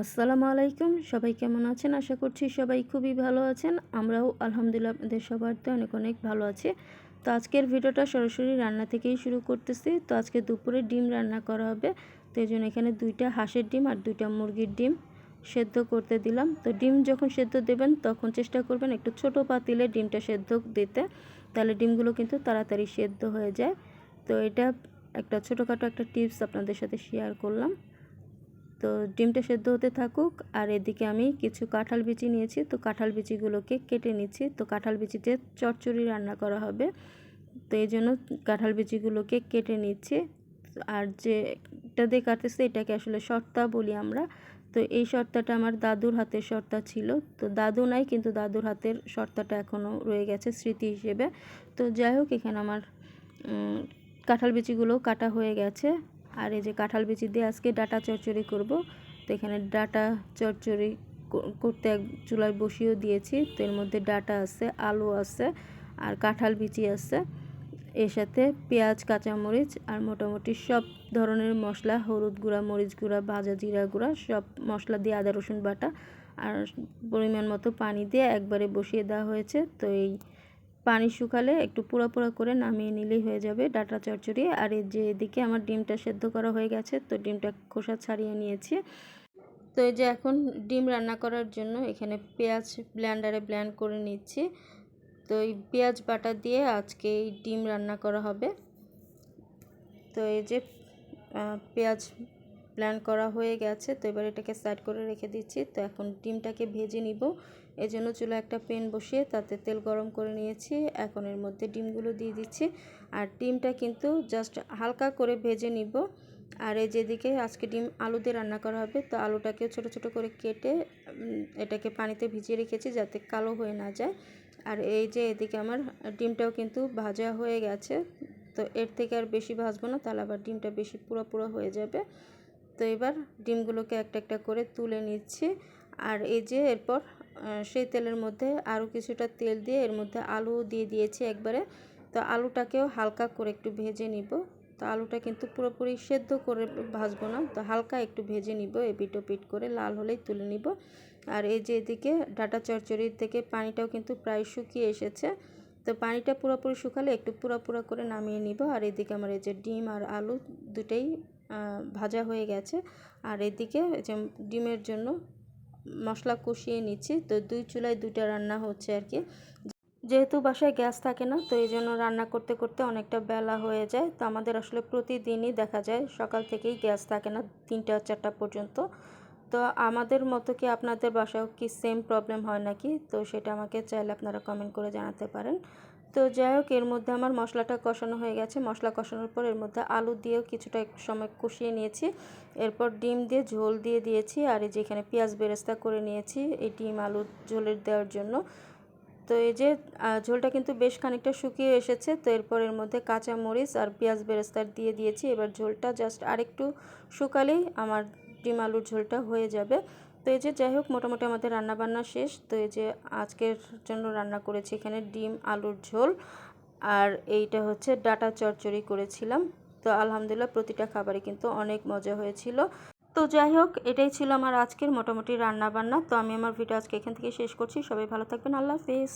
আসসালামু আলাইকুম। সবাই কেমন আছেন? আশা করছি সবাই খুবই ভালো আছেন। আমরাও আলহামদুলিল্লাহ আপনাদের সবারতে অনেক অনেক ভালো আছি। তো আজকের ভিডিওটা সরাসরি রান্না থেকেই শুরু করতেছি। তো আজকে দুপুরে ডিম রান্না করা হবে। তো এই জন্য এখানে দুইটা হাঁসের ডিম আর দুইটা মুরগির ডিম সেদ্ধ করতে দিলাম। তো ডিম যখন সেদ্ধ দেবেন, তখন চেষ্টা করবেন একটু ছোট পাতিলে ডিমটা সেদ্ধ দিতে। তাহলে ডিমগুলো কিন্তু তাড়াতাড়ি সেদ্ধ হয়ে যায়। তো এটা একটা ছোটোখাটো একটা টিপস আপনাদের সাথে শেয়ার করলাম। তো ডিমটা সেদ্ধ হতে থাকুক, আর এদিকে আমি কিছু কাঁঠাল বিচি নিয়েছি। তো কাঁঠাল বিচিগুলোকে কেটে নিচ্ছি। তো কাঁঠাল বিচিতে চচ্চড়ি রান্না করা হবে। তো এই জন্য কাঁঠাল বিচিগুলোকে কেটে নিচ্ছি। আর যে এটা দিয়ে কাটতেছে এটাকে আসলে শর্তা বলি আমরা। তো এই শর্তাটা আমার দাদুর হাতের শর্তা ছিল। তো দাদু নাই, কিন্তু দাদুর হাতের শর্তাটা এখনও রয়ে গেছে স্মৃতি হিসেবে। তো যাই হোক, এখানে আমার কাঁঠাল বিচিগুলো কাটা হয়ে গেছে। আর এই যে কাঁঠাল বিচি দিয়ে আজকে ডাটা চচ্চড়ি করব। তো এখানে ডাটা চচ্চড়ি করতে এক চুলায় বসিয়েও দিয়েছি। তো এর মধ্যে ডাটা আছে, আলু আছে আর কাঁঠাল বিচি আছে। এর সাথে পেঁয়াজ, কাঁচামরিচ আর মোটামুটি সব ধরনের মশলা, হলুদ গুঁড়া, মরিচ গুঁড়া, ভাজা জিরা গুঁড়া, সব মশলা দিয়ে আদা, রসুন বাটা আর পরিমাণ মতো পানি দিয়ে একবারে বসিয়ে দেওয়া হয়েছে। তো এই পানি শুকালে একটু পুরো পুরো করে নামিয়ে নিলেই হয়ে যাবে ডাটা চচ্চড়ি। আর এই যে এদিকে আমার ডিমটা সেদ্ধ করা হয়ে গেছে, তো ডিমটা খোসা ছাড়িয়ে নিয়েছি। তো এই যে এখন ডিম রান্না করার জন্য এখানে পেঁয়াজ ব্ল্যান্ডারে ব্ল্যান্ড করে নিচ্ছি। তো এই পেঁয়াজ বাটা দিয়ে আজকে এই ডিম রান্না করা হবে। তো এই যে পেঁয়াজ ব্ল্যান্ড করা হয়ে গেছে। তো এবার এটাকে সাইড করে রেখে দিচ্ছি। তো এখন ডিমটাকে ভেজে নিব। এজন্য চুলা একটা পেন বসিয়ে তাতে তেল গরম করে নিয়েছি। এখন এর মধ্যে ডিমগুলো দিয়ে দিচ্ছি। আর ডিমটা কিন্তু জাস্ট হালকা করে ভেজে নিব। আর এই যেদিকে আজকে ডিম আলু দিয়ে রান্না করা হবে, তো আলুটাকে ছোট ছোট করে কেটে এটাকে পানিতে ভিজিয়ে রেখেছি যাতে কালো হয়ে না যায়। আর এই যে এদিকে আমার ডিমটাও কিন্তু ভাজা হয়ে গেছে। তো এর থেকে আর বেশি ভাজবো না, তাহলে আবার ডিমটা বেশি পুরো পুরো হয়ে যাবে। তো এবার ডিমগুলোকে একটা একটা করে তুলে নিচ্ছি। আর এই যে এরপর সেই তেলের মধ্যে আরও কিছুটা তেল দিয়ে এর মধ্যে আলু দিয়ে দিয়েছি একবারে। তো আলুটাকেও হালকা করে একটু ভেজে নিব। তো আলুটা কিন্তু পুরোপুরি সেদ্ধ করে ভাজবো না, তো হালকা একটু ভেজে নিব এপিট ওপিট করে লাল হলেই তুলে নিব। আর এই যে এদিকে ডাটা চচ্চড়ি থেকে পানিটাও কিন্তু প্রায় শুকিয়ে এসেছে। তো পানিটা পুরোপুরি শুকালে একটু পুরো পুরো করে নামিয়ে নিব। আর এদিকে আমার এই যে ডিম আর আলু দুটোই ভাজা হয়ে গেছে। আর এদিকে যে ডিমের জন্য মশলা কষিয়ে নিচ্ছি। তো দুই চুলায় দুইটা রান্না হচ্ছে আর কি। যেহেতু বাসায় গ্যাস থাকে না, তো এই জন্য রান্না করতে করতে অনেকটা বেলা হয়ে যায়। তো আমাদের আসলে প্রতিদিনই দেখা যায় সকাল থেকেই গ্যাস থাকে না, তিনটা, চারটা পর্যন্ত। তো আমাদের মতো কি আপনাদের বাসায়ও কি সেম প্রবলেম হয় নাকি? তো সেটা আমাকে চাইলে আপনারা কমেন্ট করে জানাতে পারেন। তো যাই হোক, এর মধ্যে আমার মশলাটা কষানো হয়ে গেছে। মশলা কষানোর পর এর মধ্যে আলু দিয়েও কিছুটা সময় কষিয়ে নিয়েছি। এরপর ডিম দিয়ে ঝোল দিয়ে দিয়েছি আর এই যেখানে পেঁয়াজ বেরেস্তা করে নিয়েছি এই ডিম আলু ঝোলের দেওয়ার জন্য। তো এই যে ঝোলটা কিন্তু বেশ খানিকটা শুকিয়ে এসেছে। তো এরপর এর মধ্যে কাঁচা মরিচ আর পেঁয়াজ বেরেস্তার দিয়ে দিয়েছি। এবার ঝোলটা জাস্ট আরেকটু শুকালেই আমার ডিম আলুর ঝোলটা হয়ে যাবে। তো এই যে যাই হোক, মোটামুটি আমাদের রান্নাবান্না শেষ। তো এই যে আজকের জন্য রান্না করেছি এখানে ডিম, আলুর ঝোল। আর এইটা হচ্ছে ডাটা চচ্চড়ি করেছিলাম। তো আলহামদুলিল্লাহ প্রতিটা খাবারই কিন্তু অনেক মজা হয়েছিল। তো যাই হোক, এটাই ছিল আমার আজকের মোটামুটি রান্নাবান্না। তো আমি আমার ভিডিও আজকে এখান থেকে শেষ করছি। সবাই ভালো থাকবেন। আল্লাহ হাফিজ।